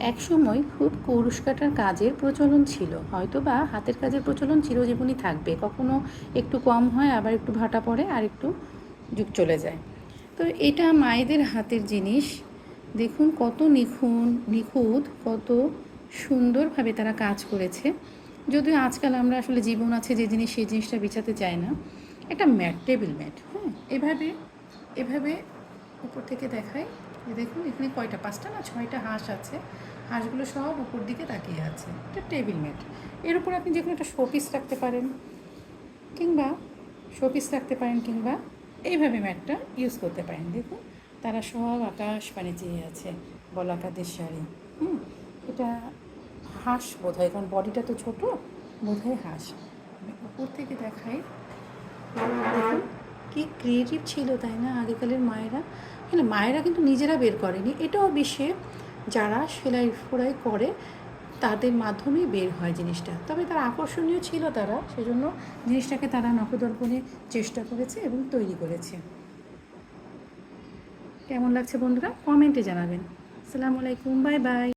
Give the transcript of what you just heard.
এক সময় খুব কুরুশ কাটার কাজের প্রচলন ছিল। হয়তো বা হাতের কাজের প্রচলন চিরজীবনই থাকবে। কখনো একটু কম হয়, আবার একটু ভাটা পড়ে, আর একটু যুগ চলে যায়। তো এটা মায়েদের হাতের জিনিস। দেখুন কত নিখুন, নিখুঁত, কত সুন্দরভাবে তারা কাজ করেছে। যদিও আজকাল আমরা আসলে জীবন আছে যে জিনিস, সেই জিনিসটা বিছাতে চাই না। একটা ম্যাট, টেবিল ম্যাট হ্যাঁ? এভাবে এভাবে উপর থেকে এই দেখুন, এখানে কয়টা? পাঁচটা না ছয়টা হাঁস আছে? হাঁসগুলো সব উপর দিকে তাকিয়ে আছে। এটা টেবিল ম্যাট। এর উপর আপনি যে কোনো একটা শোপিস রাখতে পারেন, কিংবা শোপিস রাখতে পারেন, কিংবা এইভাবে ম্যাটটা ইউজ করতে পারেন। দেখুন, তারা সব আকাশ পানে চেয়ে আছে, বলাকাদের শাড়ি। হুম, এটা হাঁস বোধ হয় কারণ বডিটা তো ছোটো বোধ হয় হাঁস উপর থেকে দেখুন কি ক্রিয়েটিভ ছিল তাই না আগেকালের মায়েরা? হ্যাঁ মায়েরা কিন্তু নিজেরা বের করেনি। এটাও বিশ্বে যারা সেলাই ফোড়াই করে, তাদের মাধ্যমেই বের হয় জিনিসটা। তবে তারা আকর্ষণীয় ছিল তারা, সেজন্য জিনিসটাকে তারা নখদর্পণে চেষ্টা করেছে এবং তৈরি করেছে। কেমন লাগছে বন্ধুরা? কমেন্টে জানাবেন। আসসালামু আলাইকুম, বাই বাই।